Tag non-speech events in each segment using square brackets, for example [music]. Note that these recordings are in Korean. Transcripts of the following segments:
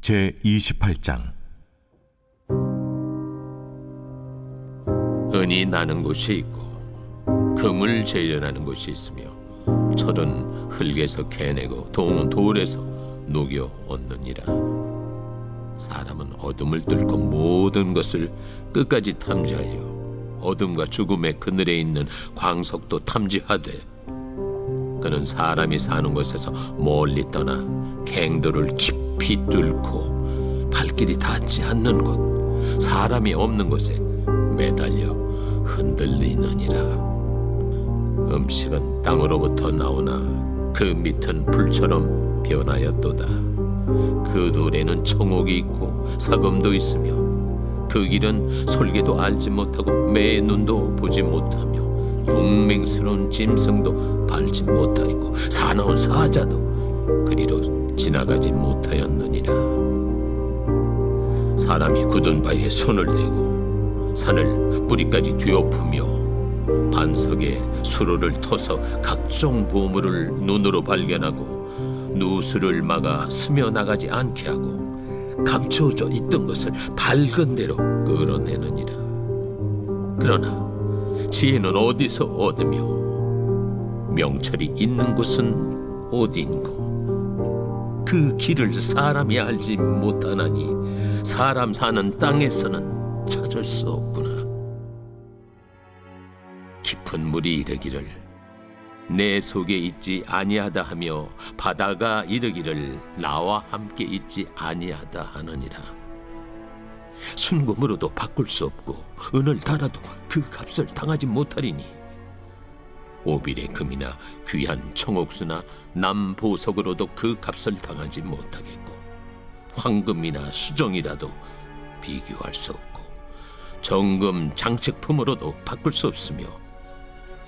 제 28장. 은이 나는 곳이 있고 금을 재련하는 곳이 있으며 철은 흙에서 캐내고 동은 돌에서 녹여 얻느니라. 사람은 어둠을 뚫고 모든 것을 끝까지 탐지하여 어둠과 죽음의 그늘에 있는 광석도 탐지하되 그는 사람이 사는 곳에서 멀리 떠나 갱도를 깊이 뚫고 발길이 닿지 않는 곳 사람이 없는 곳에 매달려 흔들리느니라. 음식은 땅으로부터 나오나 그 밑은 불처럼 변하였도다. 그 돌에는 청옥이 있고 사금도 있으며 그 길은 솔개도 알지 못하고 매의 눈도 보지 못하며 용맹스러운 짐승도 밟지 못하였고 사나운 사자도 그리로 지나가지 못하였느니라. 사람이 굳은 바위에 손을 대고 산을 뿌리까지 뒤엎으며 반석에 수로를 터서 각종 보물을 눈으로 발견하고 누수를 막아 스며 나가지 않게 하고 감춰져 있던 것을 밝은 대로 끌어내느니라. 그러나 지혜는 어디서 얻으며? 명철이 있는 곳은 어디인고? 그 길을 사람이 알지 못하나니 사람 사는 땅에서는 찾을 수 없구나. 깊은 물이 이르기를 내 속에 있지 아니하다 하며 바다가 이르기를 나와 함께 있지 아니하다 하느니라 순금으로도 바꿀 수 없고 은을 달아도 그 값을 당하지 못하리니 오빌의 금이나 귀한 청옥수나 남 보석으로도 그 값을 당하지 못하겠고 황금이나 수정이라도 비교할 수 없고 정금 장식품으로도 바꿀 수 없으며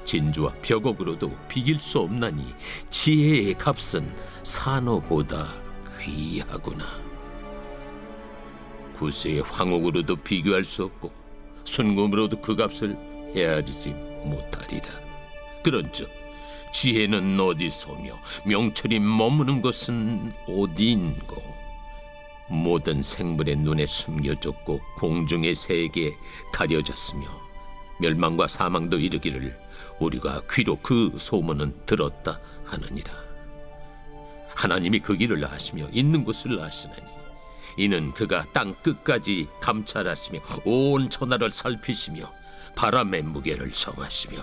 진주와 벽옥으로도 비길 수 없나니 지혜의 값은 산호보다 귀하구나. 구세의 황옥으로도 비교할 수 없고 순금으로도 그 값을 헤아리지 못하리라. 그런즉 지혜는 어디서며 명철이 머무는 것은 어디인고? 모든 생물의 눈에 숨겨졌고 공중의 새에게 가려졌으며 멸망과 사망도 이르기를 우리가 귀로 그 소문은 들었다 하느니라 하나님이 그 길을 아시며 있는 곳을 아시나니 이는 그가 땅 끝까지 감찰하시며 온 천하를 살피시며 바람의 무게를 정하시며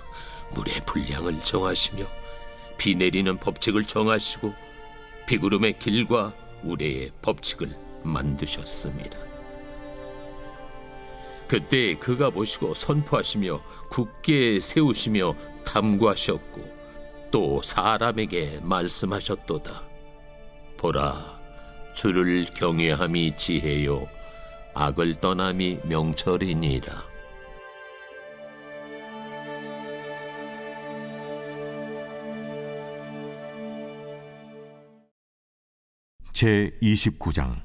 물의 분량을 정하시며 비 내리는 법칙을 정하시고 비구름의 길과 우레의 법칙을 만드셨습니다. 그때 그가 보시고 선포하시며 굳게 세우시며 탐구하셨고 또 사람에게 말씀하셨도다. 보라, 주를 경외함이 지혜요, 악을 떠남이 명철이니라. 제 29장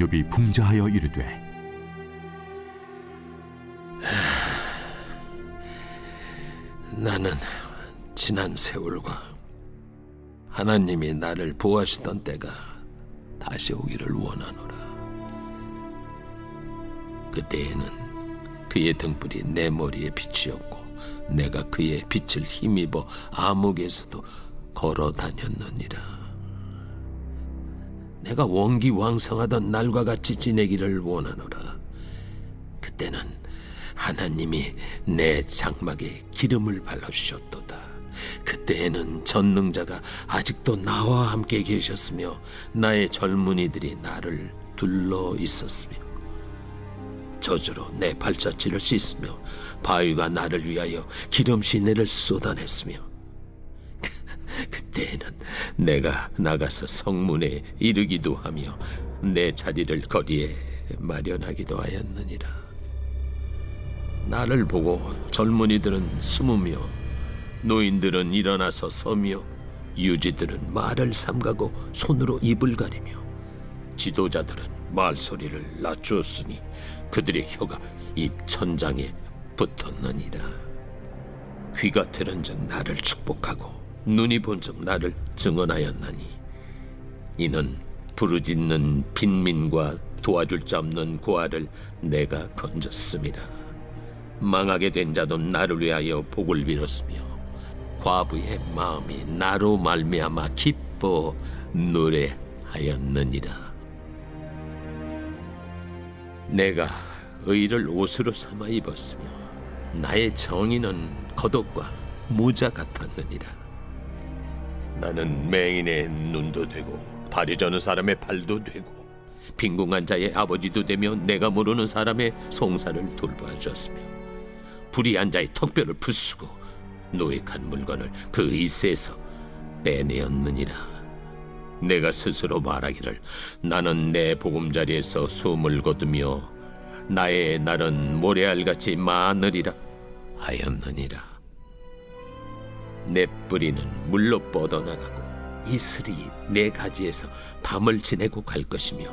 욥이 풍자하여 이르되 나는 지난 세월과 하나님이 나를 보호하시던 때가 다시 오기를 원하노라. 그때에는 그의 등불이 내 머리에 빛이었고 내가 그의 빛을 힘입어 암흑에서도 걸어 다녔느니라. 내가 원기왕성하던 날과 같이 지내기를 원하노라. 그때는 하나님이 내 장막에 기름을 발라 주셨도다. 그때에는 전능자가 아직도 나와 함께 계셨으며 나의 젊은이들이 나를 둘러 있었으며 저주로 내 발자취를 씻으며 바위가 나를 위하여 기름 시내를 쏟아냈으며 [laughs] 그때에는 내가 나가서 성문에 이르기도 하며 내 자리를 거리에 마련하기도 하였느니라. 나를 보고 젊은이들은 숨으며 노인들은 일어나서 서며 유지들은 말을 삼가고 손으로 입을 가리며 지도자들은 말소리를 낮추었으니 그들의 혀가 입 천장에 붙었느니라 귀가 들은즉 나를 축복하고 눈이 번쩍 나를 증언하였나니 이는 부르짖는 빈민과 도와줄 자 없는 고아를 내가 건졌습니다. 망하게 된 자도 나를 위하여 복을 빌었으며 과부의 마음이 나로 말미암아 기뻐 노래하였느니라. 내가 의를 옷으로 삼아 입었으며 나의 정의는 겉옷과 모자 같았느니라. 나는 맹인의 눈도 되고 다리 저는 사람의 발도 되고 빈궁한 자의 아버지도 되며 내가 모르는 사람의 송사를 돌봐주었으며 불의한 자의 턱뼈를 부수고 노획한 물건을 그 이세에서 빼내었느니라. 내가 스스로 말하기를 나는 내 보금자리에서 숨을 거두며 나의 날은 모래알같이 많으리라 하였느니라. 내 뿌리는 물로 뻗어나가고 이슬이 내 가지에서 밤을 지내고 갈 것이며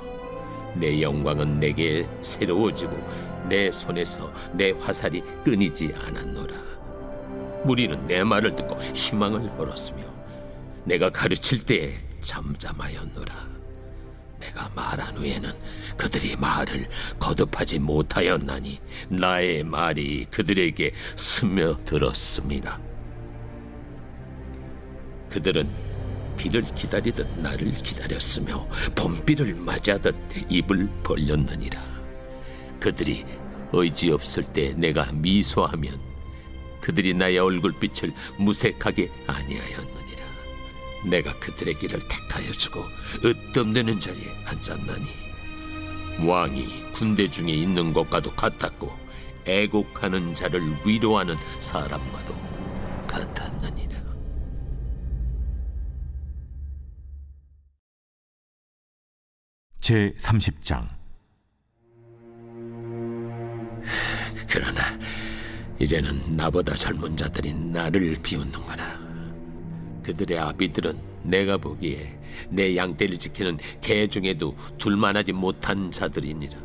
내 영광은 내게 새로워지고 내 손에서 내 화살이 끊이지 않았노라 무리는 내 말을 듣고 희망을 걸었으며 내가 가르칠 때에 잠잠하였노라 내가 말한 후에는 그들이 말을 거듭하지 못하였나니 나의 말이 그들에게 스며들었습니다 그들은 비를 기다리듯 나를 기다렸으며 봄비를 맞이하듯 입을 벌렸느니라. 그들이 의지 없을 때 내가 미소하면 그들이 나의 얼굴빛을 무색하게 아니하였느니라. 내가 그들의 길을 택하여 주고 으뜸되는 자리에 앉았나니 왕이 군대 중에 있는 것과도 같았고 애곡하는 자를 위로하는 사람과도 같았느니라. 제 30장 그러나 이제는 나보다 젊은 자들이 나를 비웃는구나. 그들의 아비들은 내가 보기에 내 양떼를 지키는 개 중에도 둘만하지 못한 자들이니라.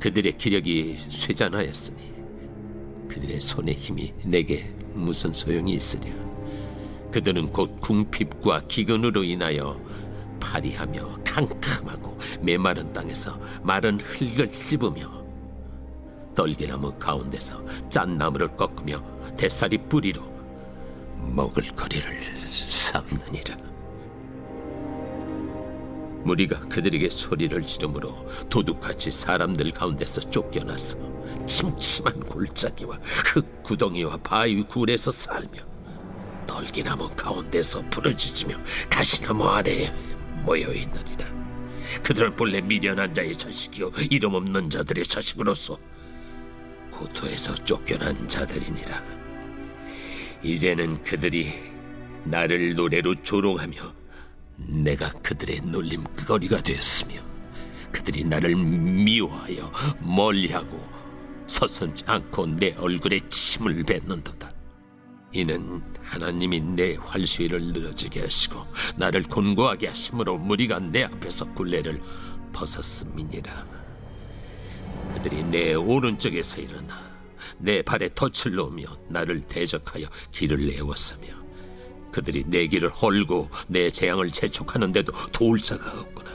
그들의 기력이 쇠잔하였으니 그들의 손의 힘이 내게 무슨 소용이 있으랴. 그들은 곧 궁핍과 기근으로 인하여 파리하며 캄캄하고 메마른 땅에서 마른 흙을 씹으며 떨기나무 가운데서 짠 나무를 꺾으며 대사리 뿌리로 먹을 거리를 삼느니라. 무리가 그들에게 소리를 지르므로 도둑같이 사람들 가운데서 쫓겨나서 침침한 골짜기와 흙 구덩이와 바위 굴에서 살며 떨기나무 가운데서 부러지지며 가시나무 아래에 모여 있느니라. 그들은 본래 미련한 자의 자식이요 이름 없는 자들의 자식으로서 고토에서 쫓겨난 자들이니라. 이제는 그들이 나를 노래로 조롱하며 내가 그들의 놀림거리가 되었으며 그들이 나를 미워하여 멀리하고 서슴지 않고 내 얼굴에 침을 뱉는도다. 이는 하나님이 내 활수위를 늘어지게 하시고 나를 곤고하게 하심으로 무리가 내 앞에서 굴레를 벗었음이니라. 그들이 내 오른쪽에서 일어나 내 발에 덫을 놓으며 나를 대적하여 길을 내었으며 그들이 내 길을 헐고 내 재앙을 재촉하는데도 도울 자가 없구나.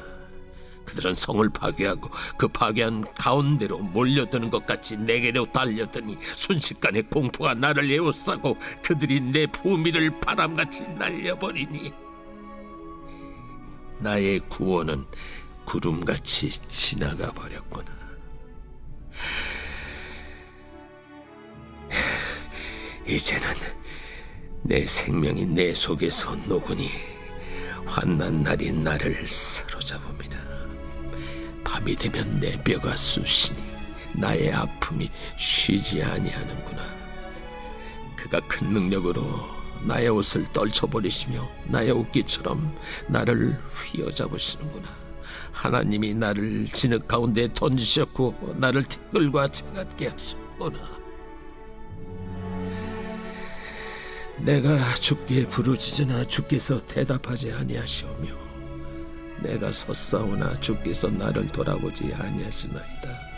그들은 성을 파괴하고 그 파괴한 가운데로 몰려드는 것 같이 내게로 달려드니 순식간에 공포가 나를 에워싸고 그들이 내 부미를 바람같이 날려버리니 나의 구원은 구름같이 지나가 버렸구나. [sighs] 이제는 내 생명이 내 속에서 녹으니 환난 날이 나를 사로잡습니다. 밤이 되면 내 뼈가 쑤시니 나의 아픔이 쉬지 아니하는구나. 그가 큰 능력으로 나의 옷을 떨쳐버리시며 나의 옷깃처럼 나를 휘어잡으시는구나. 하나님이 나를 진흙 가운데 던지셨고 나를 티끌과 채같게 하셨구나. 내가 주께 부르짖으나 주께서 대답하지 아니하시오며 내가 섰사오나 주께서 나를 돌아보지 아니하시나이다.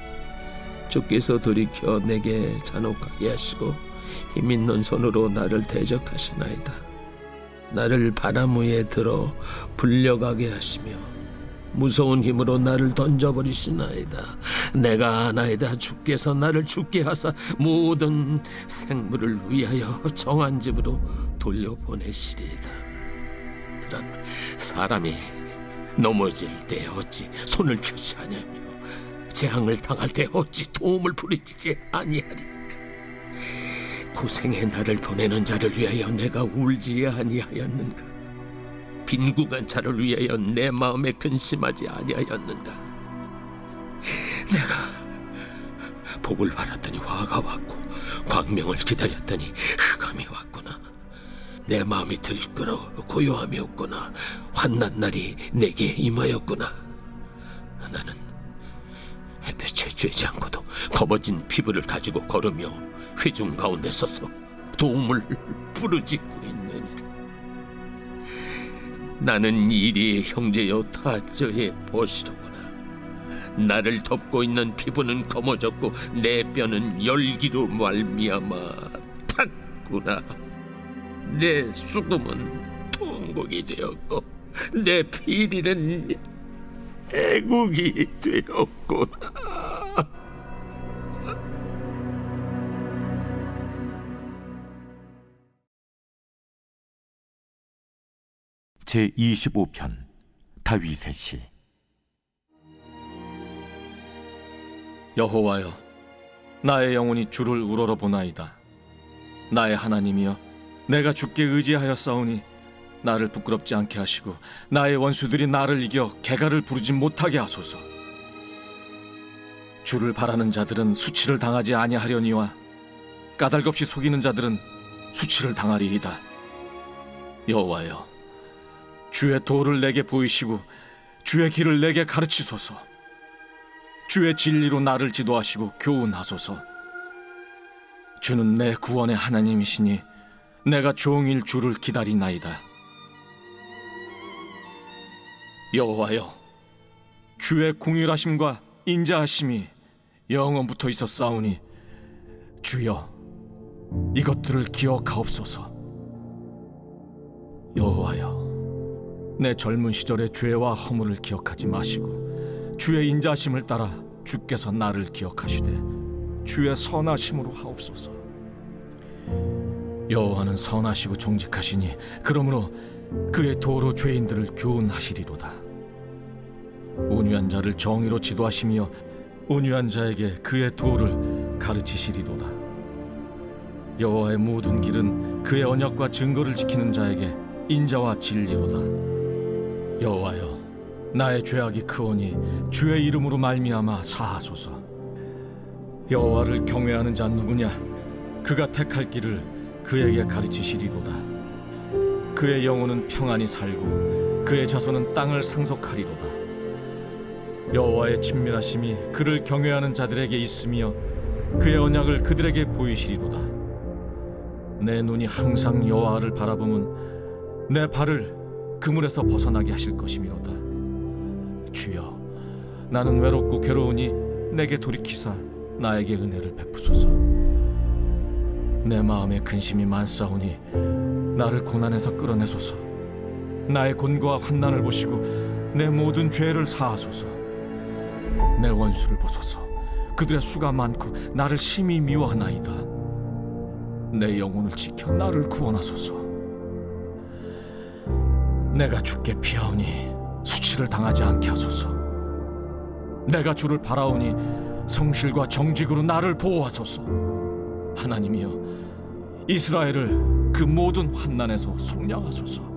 주께서 돌이켜 내게 잔혹하게 하시고 힘 있는 손으로 나를 대적하시나이다. 나를 바람 위에 들어 불려가게 하시며 무서운 힘으로 나를 던져버리시나이다. 내가 아나이다 주께서 나를 죽게 하사 모든 생물을 위하여 정한 집으로 돌려보내시리이다. 그러나 사람이 넘어질 때 어찌 손을 아니하며 재앙을 당할 때 어찌 도움을 부르짖지 아니하리까. 고생의 나를 보내는 자를 위하여 내가 울지 아니하였는가? 빈궁한 자를 위하여 내 마음에 근심하지 아니하였는가? 내가 복을 바랐더니 화가 왔고 광명을 기다렸더니 흑암이 왔구나. 내 마음이 들끓어 고요함이 없구나. 환난 날이 내게 임하였구나. 나는 햇볕에 쬐지 않고도 검어진 피부를 가지고 걸으며 회중 가운데 서서 도움을 부르짖고 있느니라. 나는 이리의 형제여 타저의 벗이로구나. 나를 덮고 있는 피부는 검어졌고 내 뼈는 열기로 말미암아 탔구나. 내 수금은 통곡이 되었고 내 피리는 애국이 되었구나. 제 25편 다윗의 시. 여호와여 나의 영혼이 주를 우러러 보나이다. 나의 하나님이여 내가 주께 의지하였사오니 나를 부끄럽지 않게 하시고 나의 원수들이 나를 이겨 개가를 부르지 못하게 하소서. 주를 바라는 자들은 수치를 당하지 아니하려니와 까닭없이 속이는 자들은 수치를 당하리이다. 여호와여 주의 도를 내게 보이시고 주의 길을 내게 가르치소서 주의 진리로 나를 지도하시고 교훈하소서. 주는 내 구원의 하나님이시니 내가 종일 주를 기다리나이다. 여호와여, 주의 궁휼하심과 인자하심이 영원부터 있었사오니 주여 이것들을 기억하옵소서. 여호와여, 내 젊은 시절의 죄와 허물을 기억하지 마시고 주의 인자심을 따라 주께서 나를 기억하시되 주의 선하심으로 하옵소서. 여호와는 선하시고 정직하시니 그러므로 그의 도로 죄인들을 교훈하시리로다. 온유한 자를 정의로 지도하시며 온유한 자에게 그의 도를 가르치시리로다. 여호와의 모든 길은 그의 언약과 증거를 지키는 자에게 인자와 진리로다. 여호와여 나의 죄악이 크오니 주의 이름으로 말미암아 사하소서. 여호와를 경외하는 자 누구냐? 그가 택할 길을 그에게 가르치시리로다. 그의 영혼은 평안히 살고 그의 자손은 땅을 상속하리로다. 여호와의 친밀하심이 그를 경외하는 자들에게 있으며 그의 언약을 그들에게 보이시리로다. 내 눈이 항상 여호와를 바라보면 내 발을 그물에서 벗어나게 하실 것이미로다. 주여, 나는 외롭고 괴로우니 내게 돌이키사 나에게 은혜를 베푸소서. 내 마음에 근심이 많사오니 나를 고난에서 끌어내소서. 나의 곤고와 환난을 보시고 내 모든 죄를 사하소서. 내 원수를 보소서. 그들의 수가 많고 나를 심히 미워하나이다. 내 영혼을 지켜 나를 구원하소서. 내가 주께 피하오니 수치를 당하지 않게 하소서. 내가 주를 바라오니 성실과 정직으로 나를 보호하소서. 하나님이여 이스라엘을 그 모든 환난에서 속량하소서.